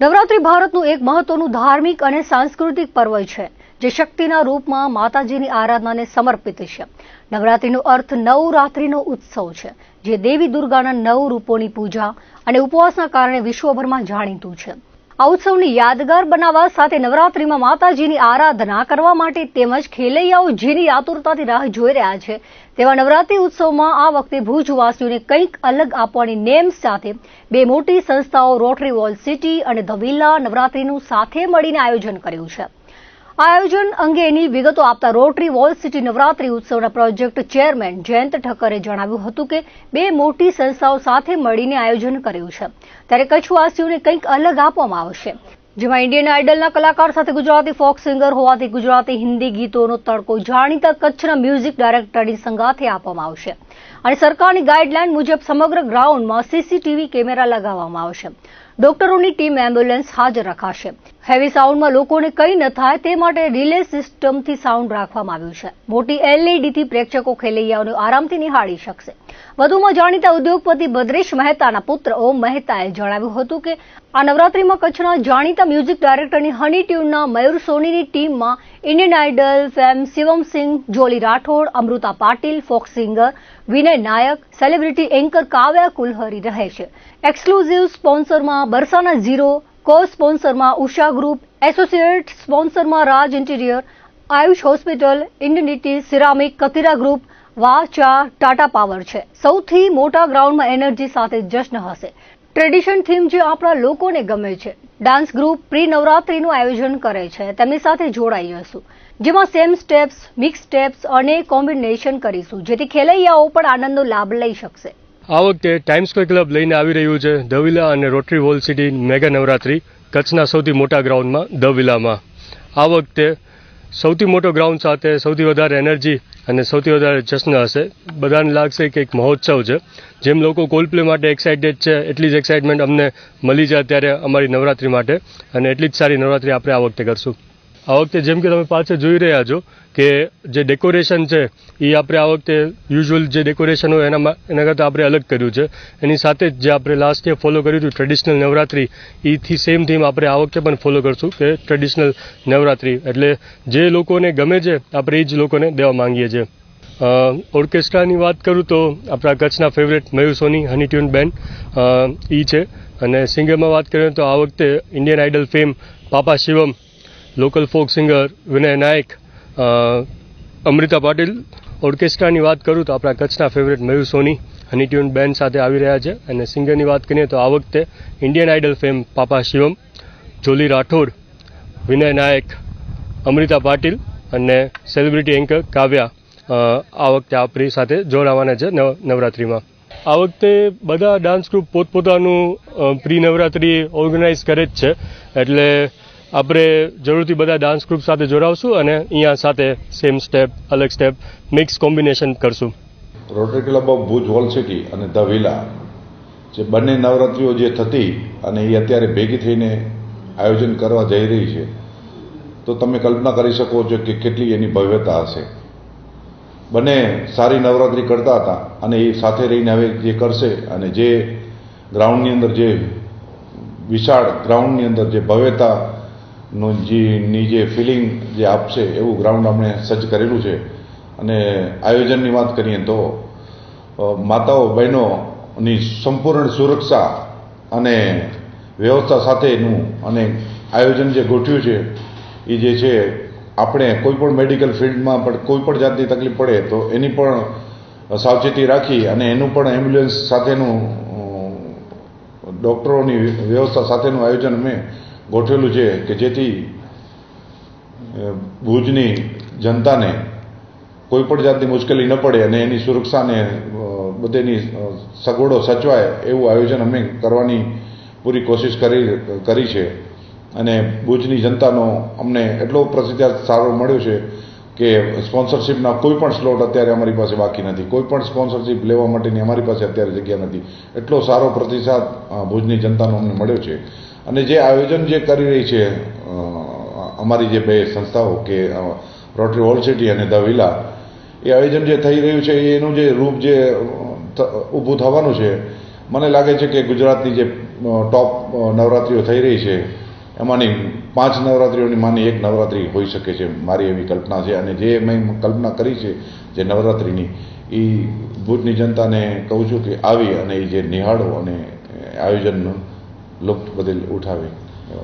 નવરાત્રી ભારતનું એક મહત્વનું ધાર્મિક અને સાંસ્કૃતિક પર્વ છે, જે શક્તિના રૂપમાં માતાજીની આરાધનાને સમર્પિત છે. નવરાત્રીનો અર્થ નવરાત્રીનો ઉત્સવ છે, જે દેવી દુર્ગાના નવ રૂપોની પૂજા અને ઉપવાસના કારણે વિશ્વભરમાં જાણીતું છે. આ ઉત્સવને યાદગાર બનાવવા સાથે નવરાત્રીમાં માતાજીની આરાધના કરવા માટે તેમજ ખેલૈયાઓ જેની આતુરતાથી રાહ જોઈ રહ્યા છે. તેવા નવરાત્રી ઉત્સવમાં આ વખતે ભુજવાસીઓને કંઈક અલગ આપવાની નેમ સાથે બે મોટી સંસ્થાઓ, રોટરી વોલ સિટી અને ધ વિલા નવરાત્રીનું સાથે મળીને આયોજન કર્યું છે. આયોજન અંગેની વિગતો આપતા રોટરી વોલ સિટી નવરાત્રી ઉત્સવના પ્રોજેક્ટ ચેરમેન જયંત ઠક્કરે જણાવ્યું હતું કે બે મોટી સંસ્થાઓ સાથે મળીને આયોજન કર્યું છે. ત્યારે કચ્છવાસીઓને કંઈક અલગ આપવામાં આવશે. જેમાં ઇન્ડિયન આઇડલના કલાકાર સાથે ગુજરાતી ફોક સિંગર હોવાથી ગુજરાતી હિન્દી ગીતોનો તડકો જાણીતા કચ્છના મ્યુઝિક ડાયરેક્ટરની સંગાથે આપવામાં આવશે. અને સરકારની ગાઈડલાઈન મુજબ સમગ્ર ગ્રાઉન્ડમાં સીસીટીવી કેમેરા લગાવવામાં આવશે. ડોક્ટરોની ટીમ એમ્બ્યુલન્સ હાજર રખાશે. હેવી સાઉન્ડમાં લોકોને કંઈ ન થાય તે માટે રિલે સિસ્ટમથી સાઉન્ડ રાખવામાં આવ્યું છે. મોટી એલઈડીથી પ્રેક્ષકો ખેલૈયાઓને આરામથી નિહાળી શકશે. વધુમાં જાણીતા ઉદ્યોગપતિ બદ્રેશ મહેતાના પુત્ર ઓમ મહેતાએ જણાવ્યું હતું કે આ નવરાત્રીમાં કચ્છના જાણીતા મ્યુઝિક ડાયરેક્ટરની હની ટ્યુનના મયુર સોનીની ટીમમાં Indian Idol, fame Shivamsingh Jolly Rathod, Amruta Patil folk singer, Vinay Nayak, celebrity anchor Kavya Kulhari રહે છે. એક્સક્લુઝિવ સ્પોન્સરમાં બરસાના ઝીરો કો સ્પોન્સરમાં ઉષા ગ્રુપ, એસોસિએટ સ્પોન્સરમાં રાજ ઇન્ટિરિયર, આયુષ હોસ્પિટલ ઇન્ડિનિટી સિરામિક કતિરા ગ્રુપ વા ચા ટાટા પાવર છે. સૌથી મોટા ગ્રાઉન્ડમાં એનર્જી સાથે જશ્ન હશે. ટ્રેડિશન થીમ જે આપણા લોકોને ગમે છે. ડાન્સ ગ્રુપ પ્રી નવરાત્રીનું આયોજન કરે છે. તેમની સાથે જોડાઈ જશું જેમાં સેમ સ્ટેપ્સ, મિક્સ સ્ટેપ્સ અને કોમ્બિનેશન કરીશું, જેથી ખેલૈયાઓ પણ આનંદનો લાભ લઈ શકશે. આ વખતે ટાઈમ સ્ક્વેર ક્લબ લઈને આવી રહ્યું છે દવિલા અને Rotary wall city mega Navratri, કચ્છના સૌથી મોટા ગ્રાઉન્ડમાં દવિલામાં આ વખતે સૌથી મોટો ગ્રાઉન્ડ સાથે સૌથી વધારે એનર્જી અને સૌથી વધારે જશ્ન હશે. બધાને લાગશે કે એક મહોત્સવ છે. જેમ લોકો કોલ્ડ પ્લે માટે એક્સાઇટેડ છે, એટલી જ એક્સાઇટમેન્ટ અમને મળી જાય ત્યારે અમારી નવરાત્રી માટે. અને એટલી જ સારી નવરાત્રી આપણે આ વખતે કરશું. આ વખતે જેમ કે તમે પાછળ જોઈ રહ્યા છો કે જે ડેકોરેશન છે એ આપણે આ વખતે યુઝ્યુઅલ જે ડેકોરેશન હોય એનામાં એના કરતાં આપણે અલગ કર્યું છે. એની સાથે જ જે આપણે લાસ્ટ યર ફોલો કર્યું હતું ટ્રેડિશનલ નવરાત્રી એથી સેમ થીમ આપણે આ વખતે પણ ફોલો કરશું કે ટ્રેડિશનલ નવરાત્રી. એટલે જે લોકોને ગમે છે, આપણે એ જ લોકોને દેવા માંગીએ છીએ. ઓર્કેસ્ટ્રાની વાત કરું તો આપણા કચ્છના favourite Mayur Soni Honey Tune band એ છે. અને સિંગરમાં વાત કરીએ તો આ વખતે Indian Idol fame papa Shivam local folk singer, Vinay Nayak Amruta Patil ઓર્કેસ્ટ્રાની વાત કરું તો આપણા કચ્છના favourite Mayur Soni Honey Tune band સાથે આવી રહ્યા છે. અને સિંગરની વાત કરીએ તો આ વખતે Indian Idol fame papa Shivam, Jolly Rathod, Vinay Nayak, Amruta Patil અને સેલિબ્રિટી એન્કર કાવ્યા આ વખતે આપણી સાથે જોડાવાના છે નવ, નવરાત્રિમાં. આ વખતે બધા ડાન્સ ગ્રુપ પોતપોતાનું પ્રી નવરાત્રિ ઓર્ગેનાઇઝ કરે જ છે. એટલે આપણે જરૂરથી બધા ડાન્સ ગ્રુપ સાથે જોડાવશું અને અહીંયા સાથે સેમ સ્ટેપ અલગ સ્ટેપ મિક્સ કોમ્બિનેશન કરશું. Rotary club of Bhuj wall city અને ધ વિલા જે બંને નવરાત્રિઓ જે થતી અને એ અત્યારે ભેગી થઈને આયોજન કરવા જઈ રહી છે, તો તમે કલ્પના કરી શકો છો કે કેટલી એની ભવ્યતા હશે. બંને સારી નવરાત્રિ કરતા હતા અને એ સાથે રહીને હવે જે કરશે અને જે ગ્રાઉન્ડની અંદર જે વિશાળ ગ્રાઉન્ડની અંદર જે ભવ્યતાનું જે ની જે ફિલિંગ જે આપશે, એવું ગ્રાઉન્ડ આપણે સજ્જ કરેલું છે. અને આયોજનની વાત કરીએ તો માતાઓ, બહેનોની સંપૂર્ણ સુરક્ષા અને વ્યવસ્થા સાથેનું અને આયોજન જે ગોઠવ્યું છે એ જે છે, આપણે કોઈ પણ મેડિકલ ફિલ્ડમાં પણ કોઈપણ જાતની તકલીફ પડે તો એની પણ સાવચેતી રાખી અને એનું પણ એમ્બ્યુલન્સ સાથેનું ડૉક્ટરોની વ્યવસ્થા સાથેનું આયોજન અમે ગોઠવેલું છે કે જેથી ભુજની જનતાને કોઈ પણ જાતની મુશ્કેલી ન પડે અને એની સુરક્ષાને બધેની સગવડો સચવાય એવું આયોજન અમે કરવાની પૂરી કોશિશ કરી કરી છે. અને ભુજની જનતાનો અમને એટલો પ્રતિસાદ સારો મળ્યો છે કે સ્પોન્સરશિપના કોઈ પણ સ્લોટ અત્યારે અમારી પાસે બાકી નથી. કોઈ પણ સ્પોન્સરશિપ લેવા માટેની અમારી પાસે અત્યારે જગ્યા નથી. એટલો સારો પ્રતિસાદ ભુજની જનતાનો અમને મળ્યો છે. અને જે આયોજન જે કરી રહી છે અમારી જે બે સંસ્થાઓ કે રોટરી હોલ સિટી અને ધ વિલા એ આયોજન જે થઈ રહ્યું છે, એનું જે રૂપ જે ઊભું થવાનું છે, મને લાગે છે કે ગુજરાતની જે ટોપ નવરાત્રિઓ થઈ રહી છે, એમાંની પાંચ નવરાત્રિઓની માની એક નવરાત્રિ હોઈ શકે છે, મારી એવી કલ્પના છે. અને જે મેં કલ્પના કરી છે, જે નવરાત્રિની, એ ભુજની જનતાને કહું છું કે આવી અને એ જે નિહાળો અને આયોજનનો લુપ્ત બદલ ઉઠાવે.